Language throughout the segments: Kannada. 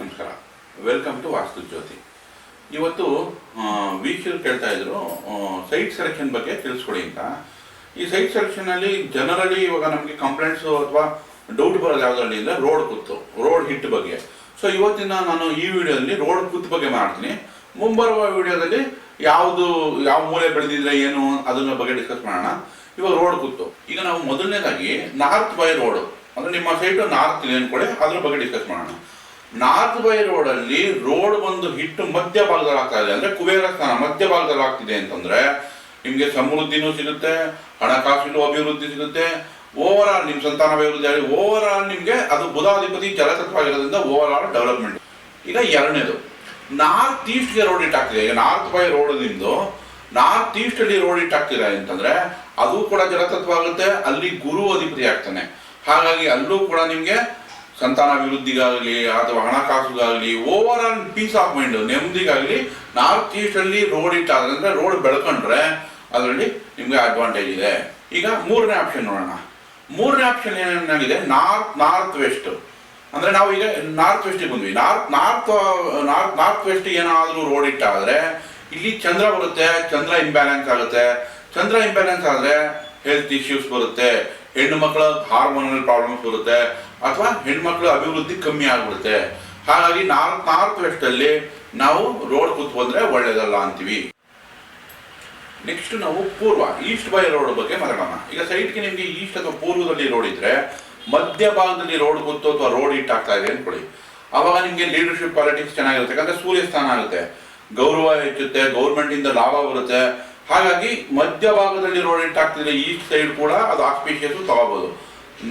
ನಮಸ್ಕಾರ. ವೆಲ್ಕಮ್ ಟು ವಾಸ್ತು ಜ್ಯೋತಿ ಇವತ್ತು ವೀಕ್ಷಕರು ಕೇಳ್ತಾ ಇದ್ರು ಸೈಟ್ ಸೆಲೆಕ್ಷನ್ ಬಗ್ಗೆ ತಿಳಿಸ್ಕೊಡಿ ಅಂತ. ಈ ಸೈಟ್ ಸೆಲೆಕ್ಷನಲ್ಲಿ ಜನರಲಿ ಇವಾಗ ನಮಗೆ ಕಂಪ್ಲೇಂಟ್ಸು ಅಥವಾ ಡೌಟ್ ಬರೋದು ಯಾವುದರಲ್ಲಿ ಅಂದರೆ ರೋಡ್ ಕುತ್ತು ರೋಡ್ ಹಿಟ್ ಬಗ್ಗೆ. ಸೊ ಇವತ್ತಿನ ನಾನು ಈ ವಿಡಿಯೋದಲ್ಲಿ ರೋಡ್ ಕುತ್ತು ಬಗ್ಗೆ ಮಾಡ್ತೀನಿ ಮುಂಬರುವ ವಿಡಿಯೋದಲ್ಲಿ ಯಾವುದು, ಯಾವ ಮೂಲೆ ಬೆಳೆದಿದ್ರೆ ಏನು, ಅದನ್ನ ಬಗ್ಗೆ ಡಿಸ್ಕಸ್ ಮಾಡೋಣ. ಇವಾಗ ರೋಡ್ ಕುತ್ತು. ಈಗ ನಾವು ಮೊದಲನೇದಾಗಿ ನಾರ್ತ್ ಬೈ ರೋಡ್ ಅಂದ್ರೆ ನಿಮ್ಮ ಸೈಟು ನಾರ್ತ್ ಇದೆ ಅನ್ಕೊಳ್ಳಿ ಅದ್ರ ಬಗ್ಗೆ ಡಿಸ್ಕಸ್ ಮಾಡೋಣ. ನಾರ್ತ್ ಬೈ ಅಲ್ಲಿ ರೋಡ್ ಒಂದು ಹಿಟ್ಟು ಮಧ್ಯ ಭಾಗದಲ್ಲಿ ಆಗ್ತಾ ಇದೆ. ಅಂದ್ರೆ ಕುಬೇರ ಸ್ಥಾನ ಮಧ್ಯ ಭಾಗದಲ್ಲಿ ಆಗ್ತಿದೆ ಅಂತಂದ್ರೆ ನಿಮ್ಗೆ ಸಮೃದ್ಧಿನೂ ಸಿಗುತ್ತೆ, ಹಣಕಾಸಿನೂ ಅಭಿವೃದ್ಧಿ ಸಿಗುತ್ತೆ. ಓವರ್ ಆಲ್ ನಿಮ್ ಸಂತಾನ ಅಭಿವೃದ್ಧಿ ಆಗಿ ಓವರ್ ಆಲ್ ನಿಮ್ಗೆ ಅದು ಬುಧಾಧಿಪತಿ ಜಲತತ್ವವಾಗಿರೋದ್ರಿಂದ ಓವರ್ ಆಲ್ ಡೆವಲಪ್ಮೆಂಟ್ ಈಗ ಎರಡನೇದು, ನಾರ್ತ್ ಈಸ್ಟ್ಗೆ ರೋಡ್ ಇಟ್ ಆಗ್ತಿದೆ. ಈಗ ನಾರ್ತ್ ಬೈ ರೋಡ್ ನಿಂದು ನಾರ್ತ್ ಈಸ್ಟ್ ಅಲ್ಲಿ ರೋಡ್ ಇಟ್ ಆಗ್ತಿದೆ ಅಂತಂದ್ರೆ ಅದು ಕೂಡ ಜಲತತ್ವ ಆಗುತ್ತೆ, ಅಲ್ಲಿ ಗುರು ಅಧಿಪತಿ ಆಗ್ತಾನೆ. ಹಾಗಾಗಿ ಅಲ್ಲೂ ಕೂಡ ನಿಮ್ಗೆ ಸಂತಾನಾಭಿವೃದ್ಧಿಗಾಗಲಿ ಅಥವಾ ಹಣಕಾಸುಗಾಗಲಿ over all peace of mind ನೆಮ್ಮದಿಗಾಗಲಿ ನಾರ್ತ್ ಈಸ್ಟ್ ಅಲ್ಲಿ ರೋಡ್ ಇಟ್ ಆದ್ರೆ ರೋಡ್ ಬೆಳ್ಕೊಂಡ್ರೆ ಅದರಲ್ಲಿ ನಿಮಗೆ ಅಡ್ವಾಂಟೇಜ್ ಇದೆ. ಈಗ ಮೂರನೇ ಆಪ್ಷನ್ ನೋಡೋಣ. ಮೂರನೇ ಆಪ್ಷನ್ ಏನಾಗಿದೆ? ನಾರ್ತ್ ನಾರ್ತ್ ವೆಸ್ಟ್ ಅಂದ್ರೆ ನಾವು ಈಗ ನಾರ್ತ್ ವೆಸ್ಟಿಗೆ ಬಂದ್ವಿ. North north north north west ಏನಾದರೂ ರೋಡ್ ಇಟ್ಟಾದ್ರೆ ಇಲ್ಲಿ ಚಂದ್ರ ಬರುತ್ತೆ, ಚಂದ್ರ ಇಂಬ್ಯಾಲೆನ್ಸ್ ಆಗುತ್ತೆ. ಚಂದ್ರ ಇಂಬ್ಯಾಲೆನ್ಸ್ ಆದ್ರೆ ಹೆಲ್ತ್ ಇಶ್ಯೂಸ್ ಬರುತ್ತೆ. ಹೆಣ್ಣು ಮಕ್ಕಳ ಹಾರ್ಮೋನಲ್ ಪ್ರಾಬ್ಲಮ್ಸ್ ಬರುತ್ತೆ ಅಥವಾ ಹೆಣ್ಮಕ್ಳ ಅಭಿವೃದ್ಧಿ ಕಮ್ಮಿ ಆಗ್ಬಿಡುತ್ತೆ. ಹಾಗಾಗಿ ನಾಲ್ಕು ನಾಲ್ಕು ವರ್ಷದಲ್ಲಿ ನಾವು ರೋಡ್ ಕೂತ್ ಬಂದ್ರೆ ಒಳ್ಳೇದಲ್ಲ ಅಂತೀವಿ. ನೆಕ್ಸ್ಟ್ ನಾವು ಪೂರ್ವ, ಈಸ್ಟ್ ಬೈ ರೋಡ್ ಬಗ್ಗೆ ಮಾತಾಡೋಣ. ಈಗ ಸೈಟ್ಗೆ ನಿಮಗೆ ಈಸ್ಟ್ ಅಥವಾ ಪೂರ್ವದಲ್ಲಿ ರೋಡ್ ಇದ್ರೆ, ಮಧ್ಯ ಭಾಗದಲ್ಲಿ ರೋಡ್ ಗೊತ್ತು ಅಥವಾ ರೋಡ್ ಇಟ್ ಆಗ್ತಾ ಇದೆ ಅನ್ಕೊಳ್ಳಿ. ಅವಾಗ ನಿಮಗೆ ಲೀಡರ್ಶಿಪ್ ಪಾಲಿಟಿಕ್ಸ್ ಚೆನ್ನಾಗಿರುತ್ತೆ, ಯಾಕಂದ್ರೆ ಸೂರ್ಯ ಸ್ಥಾನ ಆಗುತ್ತೆ. ಗೌರವ ಹೆಚ್ಚುತ್ತೆ ಗೌರ್ಮೆಂಟ್ ಇಂದ ಲಾಭ ಬರುತ್ತೆ. ಹಾಗಾಗಿ ಮಧ್ಯ ಭಾಗದಲ್ಲಿ ರೋಡ್ ಆಗ್ತಿದ್ರೆ ಈಸ್ಟ್ ಸೈಡ್ ಕೂಡ ಅದು ಆಸ್ಪೀಷಿಯಸ್ ತಗೋಬಹುದು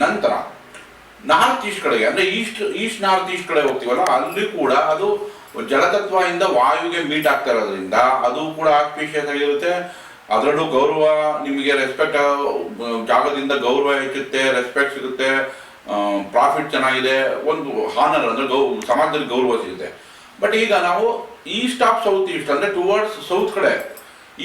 ನಂತರ ನಾರ್ತ್ ಈಸ್ಟ್ ಕಡೆಗೆ, ಅಂದ್ರೆ ಈಸ್ಟ್ ಈಸ್ಟ್ ನಾರ್ತ್ ಈಸ್ಟ್ ಕಡೆ ಹೋಗ್ತೀವಲ್ಲ, ಅಲ್ಲಿ ಕೂಡ ಅದು ಜಲತತ್ವದಿಂದ ವಾಯುಗೆ ಮೀಟ್ ಆಗ್ತಾ ಇರೋದ್ರಿಂದ ಅದು ಕೂಡ ಆಸ್ಪೀಷಿಯಸ್ ಆಗಿರುತ್ತೆ. ಅದರಲ್ಲೂ ಗೌರವ, ನಿಮಗೆ ರೆಸ್ಪೆಕ್ಟ್ ಜಾಗದಿಂದ ಗೌರವ ಹೆಚ್ಚುತ್ತೆ ರೆಸ್ಪೆಕ್ಟ್ ಸಿಗುತ್ತೆ ಪ್ರಾಫಿಟ್ ಚೆನ್ನಾಗಿದೆ, ಒಂದು ಹಾನರ್ ಅಂದ್ರೆ ಗೌ, ಸಮಾಜದಲ್ಲಿ ಗೌರವ ಸಿಗುತ್ತೆ. ಬಟ್ ಈಗ ನಾವು ಈಸ್ಟ್ ಆಫ್ ಸೌತ್ ಈಸ್ಟ್ ಅಂದ್ರೆ ಟುವರ್ಡ್ಸ್ ಸೌತ್ ಕಡೆ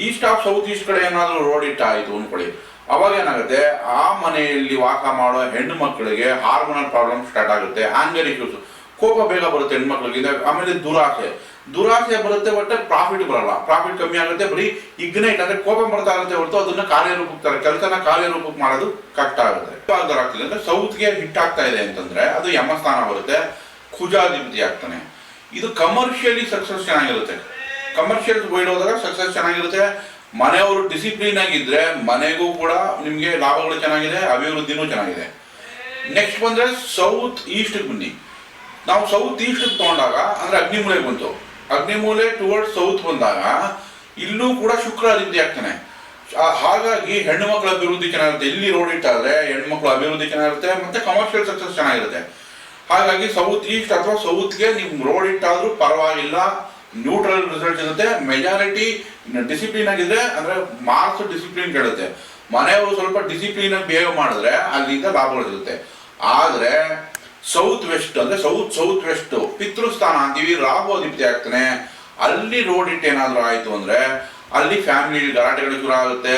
ಈಸ್ಟ್ ಆಫ್ ಸೌತ್ ಈಸ್ಟ್ ಕಡೆ ಏನಾದರೂ ರೋಡ್ ಇಟ್ಟಾಯಿತು ಅನ್ಕೊಳ್ಳಿ ಅವಾಗ ಏನಾಗುತ್ತೆ, ಆ ಮನೆಯಲ್ಲಿ ವಾಸ ಮಾಡೋ ಹೆಣ್ಣು ಮಕ್ಕಳಿಗೆ ಹಾರ್ಮೋನಲ್ ಪ್ರಾಬ್ಲಮ್ ಸ್ಟಾರ್ಟ್ ಆಗುತ್ತೆ ಆಂಗರ್ ಇಶ್ಯೂಸ್ ಕೋಪ ಬೇಗ ಬರುತ್ತೆ ಹೆಣ್ಮಕ್ಳಿಗೆ ಆಮೇಲೆ ದುರಾಸೆ. ದುರಾಸೆ ಬರುತ್ತೆ ಬಟ್ ಪ್ರಾಫಿಟ್ ಬರಲ್ಲ. ಪ್ರಾಫಿಟ್ ಕಮ್ಮಿ ಆಗುತ್ತೆ, ಬರೀ ಇಗ್ನೈಟ್ ಅಂದ್ರೆ ಕೋಪ ಬರ್ತಾ ಇರುತ್ತೆ ಹೊರತು ಅದನ್ನ ಕಾರ್ಯರೂಪಕ್ಕೆ ತರ ಕೆಲಸನ ಕಾರ್ಯರೂಪಕ್ಕೆ ಮಾಡೋದು ಕಷ್ಟ ಆಗುತ್ತೆ. ಆಗ್ತದೆ ಅಂದ್ರೆ ಅಂದ್ರೆ ಸೌತ್ಗೆ ಹಿಟ್ ಆಗ್ತಾ ಇದೆ ಅಂತಂದ್ರೆ ಅದು ಯಮಸ್ಥಾನ ಬರುತ್ತೆ, ಖುಜಾಧಿಪತಿ ಆಗ್ತಾನೆ. ಇದು ಕಮರ್ಷಿಯಲಿ ಸಕ್ಸಸ್ ಚೆನ್ನಾಗಿರುತ್ತೆ. ಕಮರ್ಷಿಯಲ್ ವೈಡ್ ಹೋದಾಗ ಸಕ್ಸಸ್ ಚೆನ್ನಾಗಿರುತ್ತೆ. ಮನೆಯವರು ಡಿಸಿಪ್ಲಿನ್ ಆಗಿದ್ರೆ ಮನೆಗೂ ಕೂಡ ನಿಮಗೆ ಲಾಭಗಳು ಚೆನ್ನಾಗಿದೆ, ಅಭಿವೃದ್ಧಿನೂ ಚೆನ್ನಾಗಿದೆ. ನೆಕ್ಸ್ಟ್ ಬಂದ್ರೆ ಸೌತ್ ಈಸ್ಟ್ ಬನ್ನಿ. ನಾವು ಸೌತ್ ಈಸ್ಟ್ ತಗೊಂಡಾಗ ಅಂದ್ರೆ ಅಗ್ನಿಮೂಲೆ ಬಂತು. ಅಗ್ನಿಮೂಲೆ ಟುವರ್ಡ್ ಸೌತ್ ಬಂದಾಗ ಇಲ್ಲೂ ಕೂಡ ಶುಕ್ರ ಅಭಿವೃದ್ಧಿ ಆಗ್ತಾನೆ. ಹಾಗಾಗಿ ಹೆಣ್ಣು ಮಕ್ಕಳ ಅಭಿವೃದ್ಧಿ ಚೆನ್ನಾಗಿರುತ್ತೆ. ಇಲ್ಲಿ ರೋಡ್ ಇಟ್ಟಾದ್ರೆ ಹೆಣ್ಣು ಮಕ್ಕಳ ಅಭಿವೃದ್ಧಿ ಚೆನ್ನಾಗಿರುತ್ತೆ, ಮತ್ತೆ ಕಮರ್ಷಿಯಲ್ ಸಕ್ಸಸ್ ಚೆನ್ನಾಗಿರುತ್ತೆ. ಹಾಗಾಗಿ ಸೌತ್ ಈಸ್ಟ್ ಅಥವಾ ಸೌತ್ಗೆ ನೀವು ರೋಡ್ ಇಟ್ಟಾದ್ರೂ ಪರವಾಗಿಲ್ಲ. ನ್ಯೂಟ್ರಲ್ ರಿಸಲ್ಟ್ ಇರುತ್ತೆ. ಮೆಜಾರಿಟಿ ಡಿಸಿಪ್ಲಿನ್ ಆಗಿದ್ರೆ, ಅಂದ್ರೆ ಮಾರ್ಕ್ಸ್ ಡಿಸಿಪ್ಲಿನ್ ಕೇಳುತ್ತೆ ಮನೆಯವರು ಸ್ವಲ್ಪ ಡಿಸಿಪ್ಲಿನ್ ಆಗಿ ಬಿಹೇವ್ ಮಾಡಿದ್ರೆ ಅಲ್ಲಿಂದ ಲಾಭಗಳು ಸಿಗುತ್ತೆ ಆದ್ರೆ ಸೌತ್ ವೆಸ್ಟ್ ಅಂದ್ರೆ ಸೌತ್ ಸೌತ್ ವೆಸ್ಟ್ ಪಿತೃಸ್ಥಾನ, ಅಂತೀವಿ ರಾಹು ಅಧಿಪತಿ ಆಗ್ತಾನೆ. ಅಲ್ಲಿ ರೋಡ್ ಇಟ್ ಏನಾದ್ರು ಆಯ್ತು ಅಂದ್ರೆ, ಅಲ್ಲಿ ಫ್ಯಾಮಿಲಿ ಗಲಾಟೆಗಳು ಶುರು ಆಗುತ್ತೆ.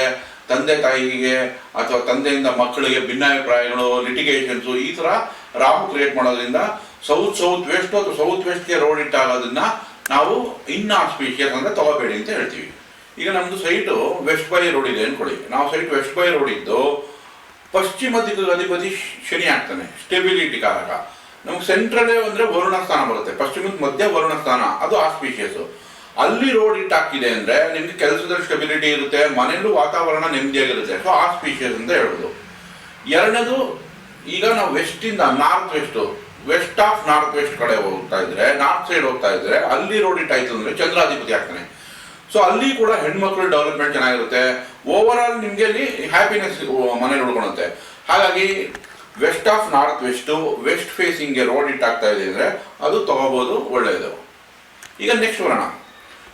ತಂದೆ ತಾಯಿಗೆ ಅಥವಾ ತಂದೆಯಿಂದ ಮಕ್ಕಳಿಗೆ ಭಿನ್ನಾಭಿಪ್ರಾಯಗಳು ಲಿಟಿಗೇಷನ್ಸ್ ಈ ತರ ರಾಹು ಕ್ರಿಯೇಟ್ ಮಾಡೋದ್ರಿಂದ ಸೌತ್ ಸೌತ್ ವೆಸ್ಟ್ ಅಥವಾ ಸೌತ್ ವೆಸ್ಟ್ಗೆ ರೋಡ್ ಇಟ್ ಆಗೋದನ್ನ ನಾವು ಇನ್ಆಸ್ಪೀಷಿಯಸ್ ಅಂದ್ರೆ ತಗೋಬೇಡಿ ಅಂತ ಹೇಳ್ತೀವಿ. ಈಗ ನಮ್ದು ಸೈಟು ವೆಸ್ಟ್ ಬೈ ರೋಡ್ ಇದೆ ಅನ್ಕೊಳ್ಳಿ. ನಾವು ಸೈಟ್ ವೆಸ್ಟ್ ಬೈ ರೋಡ್ ಇದ್ದು ಪಶ್ಚಿಮ ದಿಕ್ಕಿಗೆ ಅಧಿಪತಿ ಶನಿ ಆಗ್ತಾನೆ ಸ್ಟೆಬಿಲಿಟಿ ಕಾರಕ. ನಮ್ಗೆ ಸೆಂಟ್ರಲ್ ಅಂದ್ರೆ ವರುಣ ಸ್ಥಾನ ಬರುತ್ತೆ. ಪಶ್ಚಿಮದ ಮಧ್ಯ ವರುಣ ಸ್ಥಾನ ಅದು ಆಸ್ಪೀಷಿಯಸ್ ಅಲ್ಲಿ ರೋಡ್ ಇಟ್ ಹಾಕಿದೆ ಅಂದ್ರೆ ನಿಮ್ಗೆ ಕೆಲಸದಲ್ಲಿ ಸ್ಟೆಬಿಲಿಟಿ ಇರುತ್ತೆ, ಮನೆಯಲ್ಲೂ ವಾತಾವರಣ ನೆಮ್ಮದಿಯಾಗಿರುತ್ತೆ. ಸೊ ಆಸ್ಪೀಷಿಯಸ್ ಅಂತ ಹೇಳ್ಬೋದು. ಎರಡನೇದು, ಈಗ ನಾವು ವೆಸ್ಟ್ ಇಂದ north west west of north west ಕಡೆ ಹೋಗ್ತಾ ಇದ್ರೆ, ನಾರ್ತ್ ಸೈಡ್ ಹೋಗ್ತಾ ಇದ್ರೆ, ಅಲ್ಲಿ ರೋಡ್ ಇಟ್ ಆಯ್ತು ಅಂದ್ರೆ ಚಂದ್ರಾಧಿಪತಿ ಆಗ್ತಾನೆ. ಸೊ ಅಲ್ಲಿ ಕೂಡ ಹೆಣ್ಮಕ್ಳು ಡೆವಲಪ್ಮೆಂಟ್ ಚೆನ್ನಾಗಿರುತ್ತೆ. ಓವರ್ ಆಲ್ ನಿಮ್ಗೆ ಅಲ್ಲಿ ಹ್ಯಾಪಿನೆಸ್ ಮನೆ ನೋಡ್ಕೊಳುತ್ತೆ ಹಾಗಾಗಿ, west of north west west facing road hit ಆಗ್ತಾ ಇದೆ ಅಂದ್ರೆ, ಅದು ತಗೋಬಹುದು ಒಳ್ಳೆಯದು. ಈಗ ನೆಕ್ಸ್ಟ್ ಬರೋಣ.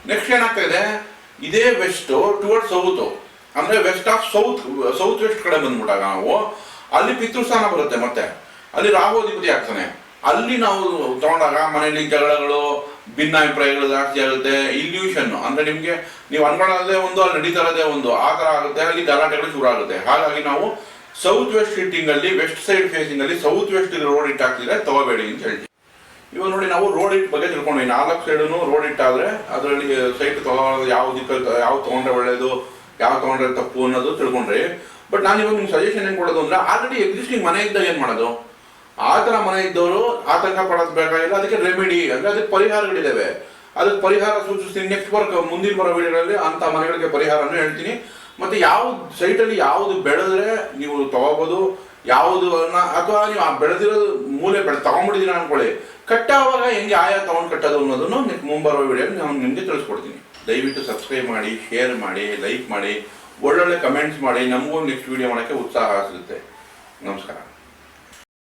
ನೆಕ್ಸ್ಟ್ ಏನಾಗ್ತಾ ಇದೆ? ಇದೇ ವೆಸ್ಟ್ ಟುವರ್ಡ್ ಸೌತ್ ಅಂದ್ರೆ west of south south west ಕಡೆ ಬಂದ್ಬಿಟ್ಟಾಗ ನಾವು, ಅಲ್ಲಿ ಪಿತೃಸ್ಥಾನ ಬರುತ್ತೆ ಮತ್ತೆ. ಅಲ್ಲಿ ರಾಹು ಅಧಿಪತಿ ಆಗ್ತಾನೆ. ಅಲ್ಲಿ ನಾವು ತಗೊಂಡಾಗ ಮನೆಯಲ್ಲಿ ಜಗಳಗಳು ಭಿನ್ನಾಭಿಪ್ರಾಯಗಳು ಜಾಸ್ತಿ ಆಗುತ್ತೆ. ಇಲ್ಯೂಷನ್ ಅಂದ್ರೆ ನಿಮ್ಗೆ, ನೀವು ಅನ್ಕೊಳ್ಳೋದೇ ಒಂದು, ಅಲ್ಲಿ ನಡೀತಾ ಒಂದು, ಆ ತರ ಆಗುತ್ತೆ. ಅಲ್ಲಿ ಗಲಾಟೆಗಳು ಶುರು ಆಗುತ್ತೆ. ಹಾಗಾಗಿ ನಾವು ಸೌತ್ ವೆಸ್ಟ್ ಹಿಟ್ಟಿಂಗ್ ಅಲ್ಲಿ ವೆಸ್ಟ್ ಸೈಡ್ ಫೇಸಿಂಗ್ ಅಲ್ಲಿ ಸೌತ್ ವೆಸ್ಟ್ ರೋಡ್ ಇಟ್ ಹಾಕ್ತಿದ್ರೆ ತಗೋಬೇಡಿ ಅಂತ ಹೇಳ್ತೀವಿ. ಇವಾಗ ನೋಡಿ, ನಾವು ರೋಡ್ ಇಟ್ ಬಗ್ಗೆ ತಿಳ್ಕೊಂಡ್ವಿ. ನಾಲ್ಕು ಸೈಡೂ ರೋಡ್ ಇಟ್ ಆದ್ರೆ ಅದರಲ್ಲಿ ಸೈಟ್ ತಗೊಳ್ಳೋದು ಯಾವ ದಿಕ್ಕಲ್ಲಿ ಯಾವ ತಗೊಂಡ್ರೆ ಒಳ್ಳೇದು, ಯಾವ ತಗೊಂಡ್ರೆ ತಪ್ಪು ಅನ್ನೋದು ತಿಳ್ಕೊಂಡ್ರಿ. ಬಟ್ ನಾನು ಇವಾಗ ನಿಮ್ಗೆ ಸಜೆಷನ್ ಏನು ಕೊಡೋದು ಅಂದ್ರೆ ಆಲ್ರೆಡಿ ಎಕ್ಸಿಸ್ಟಿಂಗ್ ಮನೆ ಇದ್ದಾಗ ಏನು ಮಾಡೋದು? ಆ ಥರ ಮನೆ ಇದ್ದವರು ಆತಂಕ ಪಡೋದು ಬೇಕಾಗಿಲ್ಲ ಅದಕ್ಕೆ ರೆಮಿಡಿ ಅಂದ್ರೆ ಅದಕ್ಕೆ ಪರಿಹಾರಗಳಿದ್ದಾವೆ ಅದಕ್ಕೆ ಪರಿಹಾರ ಸೂಚಿಸ್ತೀನಿ ನೆಕ್ಸ್ಟ್ ವರ್ಕ್ ಮುಂದಿನ ಬರೋ ವಿಡಿಯೋಗಳಲ್ಲಿ ಅಂತ ಮನೆಗಳಿಗೆ ಪರಿಹಾರನೂ ಹೇಳ್ತೀನಿ. ಮತ್ತೆ ಯಾವ ಸೈಟಲ್ಲಿ ಯಾವುದು ಬೆಳೆದ್ರೆ ನೀವು ತಗೋಬಹುದು ಯಾವುದು ಅಥವಾ ನೀವು ಆ ಬೆಳೆದಿರೋದು ಮೂಲೆ ಬೆಳೆ ತಗೊಂಡ್ಬಿಟ್ಟಿದ್ದೀರ ಅನ್ಕೊಳ್ಳಿ. ಕಟ್ಟಾವಾಗ ಹೆಂಗೆ ಆಯಾ ತಗೊಂಡು ಕಟ್ಟೋದು ಅನ್ನೋದನ್ನು ನೆಕ್ಸ್ಟ್ ಮುಂಬರೋ ವಿಡಿಯೋ ನಾನು ನಿಮಗೆ ತಿಳಿಸ್ಕೊಡ್ತೀನಿ. ದಯವಿಟ್ಟು ಸಬ್ಸ್ಕ್ರೈಬ್ ಮಾಡಿ ಶೇರ್ ಮಾಡಿ ಲೈಕ್ ಮಾಡಿ, ಒಳ್ಳೊಳ್ಳೆ ಕಮೆಂಟ್ಸ್ ಮಾಡಿ, ನಮಗೂ ನೆಕ್ಸ್ಟ್ ವಿಡಿಯೋ ಮಾಡೋಕ್ಕೆ ಉತ್ಸಾಹ ಸಿಗುತ್ತೆ. ನಮಸ್ಕಾರ.